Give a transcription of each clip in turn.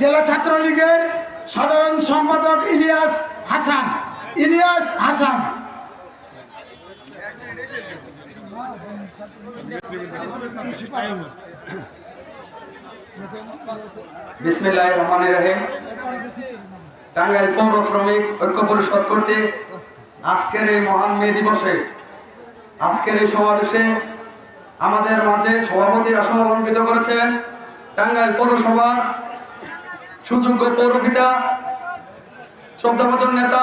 জেলা ছাত্রলীগের সাধারণ সম্পাদক ইলিয়াস হাসান। ইলিয়াস হাসান। টাঙ্গাইল পৌর শ্রমিক ঐক্য পরিষদ কর্তৃক আজকের এই মহান মে দিবসে, আজকের এই সমাবেশে আমাদের মাঝে সভাপতির আসন অলঙ্কৃত করেছেন। টাঙ্গাইল পৌরসভা সুযোগ্য পৌরপিতা, শ্রদ্ধাভাজন নেতা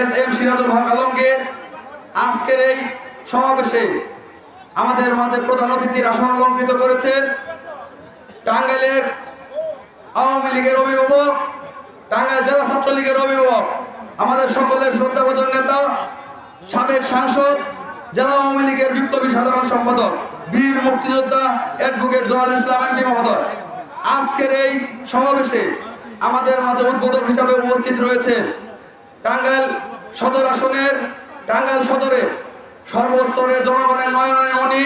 এস এম সিরাজুল হক আলমগীর, আজকের এই সমাবেশে আমাদের মাঝে প্রধান অতিথির আসন অলঙ্কৃত করেছেন টাঙ্গাইলের আওয়ামী লীগের অভিভাবক, টাঙ্গাইল জেলা ছাত্রলীগের অভিভাবক, আমাদের সকলের শ্রদ্ধাভাজন নেতা, সাবেক সাংসদ, জেলা আওয়ামী লীগের বিপ্লবী সাধারণ সম্পাদক, বীর মুক্তিযোদ্ধা অ্যাডভোকেট জওয়াল ইসলাম এমপি মহোদয়। আজকের এই সমাবেশে আমাদের মাঝে উদ্বোধক হিসাবে উপস্থিত রয়েছে টাঙ্গাইল সদর আসনের টাঙ্গাইল সদরে সর্বস্তরের জনগণের মণি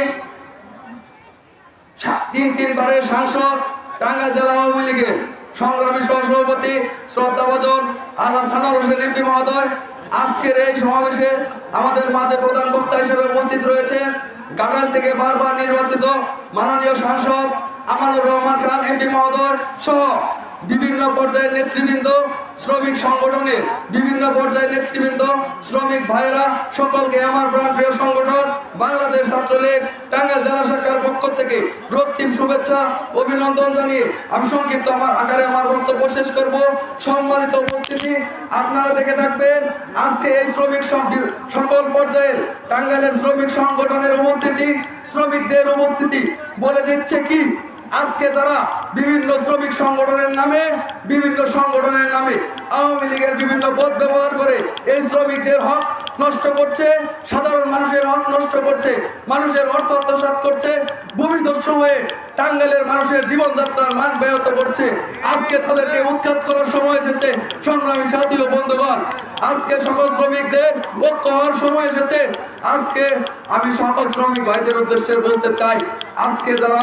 সা- তিন তিনবারের সাংসদ টাঙ্গাইল জেলা আওয়ামী লীগের সংগ্রামী সহসভাপতি শ্রদ্ধাভাজন আল্লাহ সানার হোসেন এমপি মহোদয়। আজকের এই সমাবেশে আমাদের মাঝে প্রধান বক্তা হিসেবে উপস্থিত রয়েছেন। কাটাল থেকে বারবার নির্বাচিত মাননীয় সাংসদ আমানুর রহমান খান এমপি মহোদয় সহ বিভিন্ন পর্যায়ের নেতৃবৃন্দ, শ্রমিক সংগঠনের বিভিন্ন পর্যায়ের নেতৃবৃন্দ, শ্রমিক ভাইরা সকলকে আমার প্রাণপ্রিয় সংগঠন, বাংলাদেশ ছাত্রলীগ, টাঙ্গাইল জেলা শাখার পক্ষ থেকে রক্তিম শুভেচ্ছা, অভিনন্দন জানিয়ে আমি সংক্ষিপ্ত আমার আকারে আমার বক্তব্য শেষ করব। সম্মানিত উপস্থিতি আপনারা দেখে থাকবেন, আজকে এই শ্রমিক সকল পর্যায়ের টাঙ্গাইলের শ্রমিক সংগঠনের উপস্থিতি, শ্রমিকদের উপস্থিতি বলে দিচ্ছে কি? আজকে যারা বিভিন্ন শ্রমিক সংগঠনের নামে, বিভিন্ন সংগঠনের নামে আওয়ামী লীগের বিভিন্ন পদ ব্যবহার করে এই শ্রমিকদের হক নষ্ট করছে, সাধারণ মানুষের হক নষ্ট করছে, মানুষের অর্থ আত্মসাৎ করছে ভূমিদস্য হয়ে টাঙ্গাইলের মানুষের জীবনযাত্রার মান ব্যাহত করছে। আজকে তাদেরকে উৎখাত করার সময় এসেছে, সংগ্রামী সাথী ও বন্ধুগণ। আজকে সকল শ্রমিকদের ঐক্য হওয়ার সময় এসেছে। আজকে আমি সকল শ্রমিক ভাইদের উদ্দেশ্যে বলতে চাই, আজকে যারা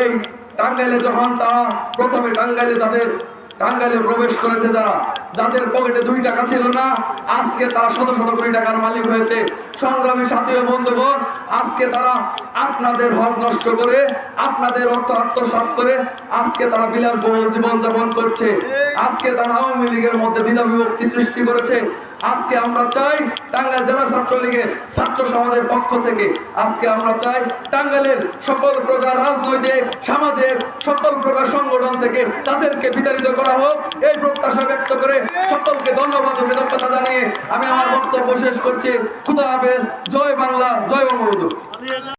এই টাঙ্গাইলে যখন তারা প্রথমে টাঙ্গাইলে যাদের টাঙ্গাইলে প্রবেশ করেছে যারা যাদের পকেটে দুই টাকা ছিল না, আজকে তারা শত শত কোটি টাকার মালিক হয়েছে। সংগ্রামী সাথী ও বন্ধুগণ, আজকে তারা আপনাদের হক নষ্ট করে, আপনাদের অর্থ আত্মসাত করে, আজকে তারা বিলাসবহুল জীবনযাপন করছে। আজকে তারা আওয়ামী লীগের মধ্যে দ্বিধা বিভক্তি সৃষ্টি করেছে। আজকে আমরা চাই টাঙ্গাইল জেলা ছাত্রলীগের ছাত্র সমাজের পক্ষ থেকে আজকে আমরা চাই টাঙ্গাইলের সকল প্রকার রাজনৈতিক, সামাজিক, সকল প্রকার সংগঠন থেকে তাদেরকে বিতাড়িত করা হোক। এই প্রত্যাশা ব্যক্ত করে সকলকে ধন্যবাদ ও কৃতজ্ঞতা জানিয়ে আমি আমার বক্তব্য শেষ করছি। খুদা হাফেজ, জয় বাংলা, জয় বঙ্গবন্ধু।